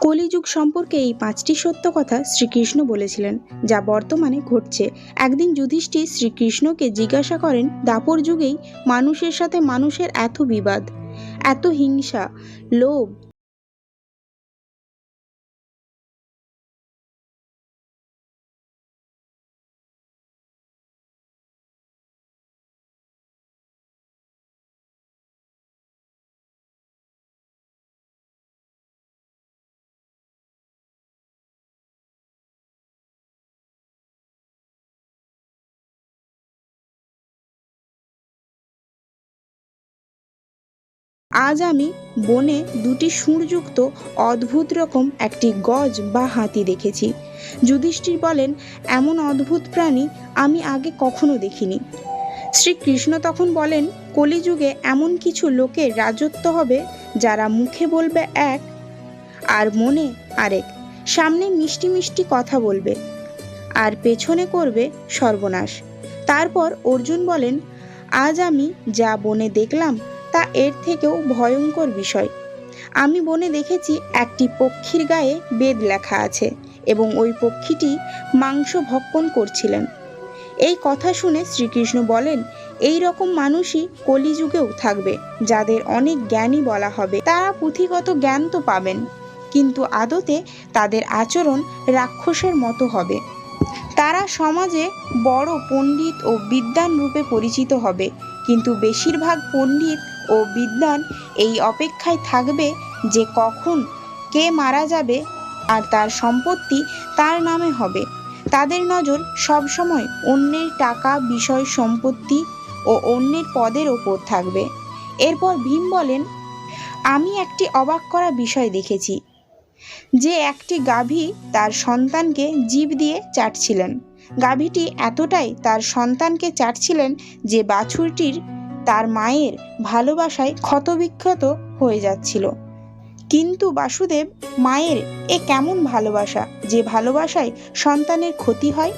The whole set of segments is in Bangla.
কলিযুগ সম্পর্কে এই পাঁচটি সত্য কথা শ্রীকৃষ্ণ বলেছিলেন, যা বর্তমানে ঘটছে। একদিন যুধিষ্ঠির শ্রীকৃষ্ণকে জিজ্ঞাসা করেন, দাপর যুগেই মানুষের সাথে মানুষের এত বিবাদ, এত হিংসা, লোভ আজ আমি বনে দুটি সুরযুক্ত অদ্ভুত রকম একটি গজ বা হাতি দেখেছি। যুধিষ্ঠির বলেন, এমন অদ্ভুত প্রাণী আমি আগে কখনো দেখিনি। শ্রীকৃষ্ণ তখন বলেন, কলিযুগে এমন কিছু লোকের রাজত্ব হবে যারা মুখে বলবে এক আর মনে আরেক। সামনে মিষ্টি মিষ্টি কথা বলবে আর পেছনে করবে সর্বনাশ। তারপর অর্জুন বলেন, আজ আমি যা বনে দেখলাম তা এর থেকেও ভয়ঙ্কর বিষয়। আমি বনে দেখেছি একটি পক্ষীর গায়ে বেদ লেখা আছে এবং ওই পক্ষীটি মাংস ভক্ষণ করছিলেন। এই কথা শুনে শ্রীকৃষ্ণ বলেন, এই রকম মানুষই কলিযুগেও থাকবে, যাদের অনেক জ্ঞানী বলা হবে। তারা পুঁথিগত জ্ঞান তো পাবেন, কিন্তু আদতে তাদের আচরণ রাক্ষসের মতো হবে। তারা সমাজে বড় পণ্ডিত ও বিদ্বান রূপে পরিচিত হবে, কিন্তু বেশিরভাগ পণ্ডিত ও বিদ্বান এই অপেক্ষায় থাকবে যে কখন কে মারা যাবে আর তার সম্পত্তি তার নামে হবে। তাদের নজর সবসময় অন্যের টাকা, বিষয়, সম্পত্তি ও অন্যের পদের ওপর থাকবে। এরপর ভীম বলেন, আমি একটি অবাক করা বিষয় দেখেছি। যে একটি গাভী তার সন্তানকে জীব দিয়ে চাটছিলেন। গাভীটি এতটাই তার সন্তানকে চাটছিলেন যে বাছুরটির তার মায়ের ভালোবাসায় ক্ষতবিক্ষত হয়ে যাচ্ছিল। কিন্তু বাসুদেব, মায়ের এ কেমন ভালোবাসা যে ভালোবাসায় সন্তানের ক্ষতি হয়?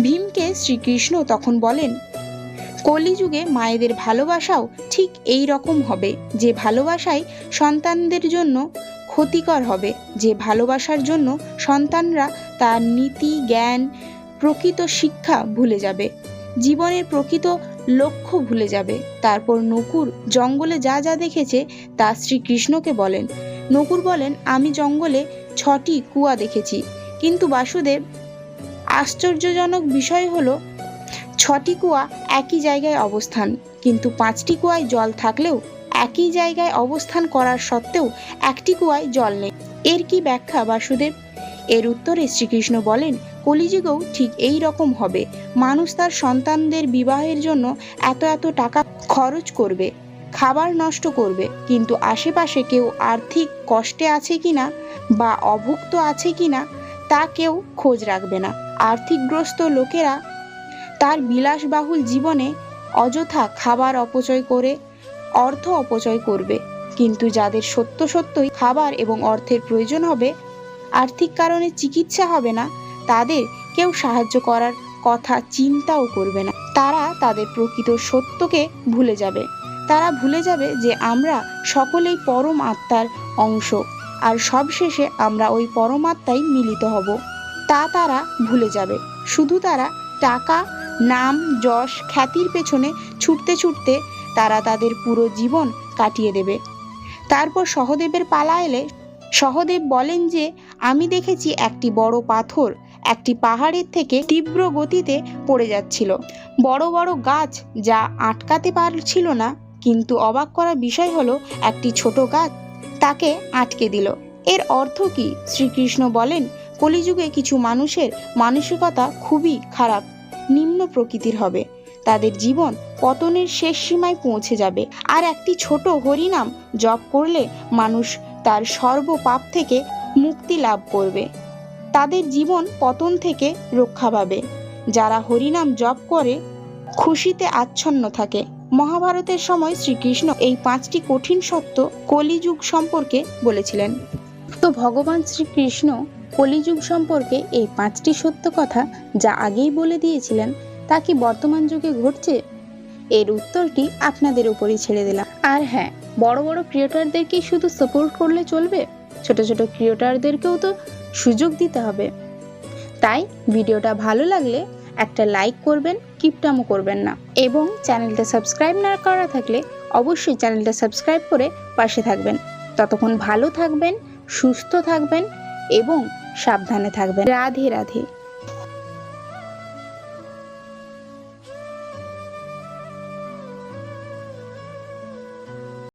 ভীমকে শ্রীকৃষ্ণ তখন বলেন, কলিযুগে মায়েদের ভালোবাসাও ঠিক এই রকম হবে, যে ভালোবাসায় সন্তানদের জন্য ক্ষতিকর হবে, যে ভালোবাসার জন্য সন্তানরা তার নীতি, জ্ঞান, প্রকৃত শিক্ষা ভুলে যাবে। জীবনের প্রকৃত লক্ষ্য ভুলে যাবে। তারপর নকুর জঙ্গলে যা যা দেখেছে, তা শ্রীকৃষ্ণকে বলেন। নকুর বলেন, আমি জঙ্গলে ছটি কুয়া দেখেছি। কিন্তু বাসুদেব, আশ্চর্যজনক বিষয় হলো, ছটি কুয়া একই জায়গায় অবস্থান। কিন্তু পাঁচটি কুয়ায় জল থাকলেও একই জায়গায় অবস্থান করার সত্ত্বেও একটি কুয়ায় জল নেই। এর কি ব্যাখ্যা বাসুদেব? এর উত্তরে শ্রীকৃষ্ণ বলেন কলিযুগেও ঠিক এই রকম হবে। মানুষ তার সন্তানদের বিবাহের জন্য এত এত টাকা খরচ করবে, খাবার নষ্ট করবে, কিন্তু আশেপাশে কেউ আর্থিক কষ্টে আছে কিনা বা অভুক্ত আছে কিনা তা কেউ খোঁজ রাখবে না। আর্থিকগ্রস্ত লোকেরা তার বিলাসবাহুল জীবনে অযথা খাবার অপচয় করে, অর্থ অপচয় করবে। কিন্তু যাদের সত্য সত্যই খাবার এবং অর্থের প্রয়োজন হবে, আর্থিক কারণে চিকিৎসা হবে না তাদের কেউ সাহায্য করার কথা চিন্তাও করবে না। তারা তাদের প্রকৃত সত্যকে ভুলে যাবে। তারা ভুলে যাবে যে আমরা সকলেই পরম আত্মার অংশ, আর সবশেষে আমরা ওই পরমাত্মাই মিলিত হব। তা তারা ভুলে যাবে। শুধু তারা টাকা, নাম, যশ, খ্যাতির পেছনে ছুটতে ছুটতে তারা তাদের পুরো জীবন কাটিয়ে দেবে। তারপর সহদেবের পালা এলে সহদেব বলেন যে, আমি দেখেছি একটি বড় পাথর একটি পাহাড়ের থেকে তীব্র গতিতে পড়ে যাচ্ছিল। বড় বড় গাছ যা আটকাতে পারছিল না, কিন্তু অবাক করা বিষয় হলো একটি ছোট গাছ তাকে আটকে দিল। এর অর্থ কি? শ্রীকৃষ্ণ বলেন, কলিযুগে কিছু মানুষের মানসিকতা খুবই খারাপ, নিম্ন প্রকৃতির হবে। তাদের জীবন পতনের শেষ সীমায় পৌঁছে যাবে। আর একটি ছোট হরিনাম জপ করলে মানুষ তার সর্ব পাপ থেকে মুক্তি লাভ করবে। তাদের জীবন পতন থেকে রক্ষা পাবে। যারা হরিনাম জপ করে, খুশিতে আচ্ছন্ন থাকে। মহাভারতের সময় শ্রীকৃষ্ণ এই পাঁচটি কঠিন সত্য কলিযুগ সম্পর্কে বলেছিলেন। তো ভগবান শ্রীকৃষ্ণ কলিযুগ সম্পর্কে এই পাঁচটি সত্য কথা যা আগেই বলে দিয়েছিলেন, তা কি বর্তমান যুগে ঘটছে? এর উত্তরটি আপনাদের উপরই ছেড়ে দিলাম। আর হ্যাঁ বড় বড় ক্রিয়েটরদের কি শুধু সাপোর্ট করলে চলবে? ছোট ছোট ক্রিয়েটারদেরকেও তো সুযোগ দিতে হবে। তাই ভিডিওটা ভালো লাগলে একটা লাইক করবেন কিপটামো করবেন না। এবং চ্যানেলটা সাবস্ক্রাইব না করা থাকলে অবশ্যই চ্যানেলটা সাবস্ক্রাইব করে পাশে থাকবেন। ততক্ষণ ভালো থাকবেন, সুস্থ থাকবেন এবং সাবধানে থাকবেন। রাধে রাধে।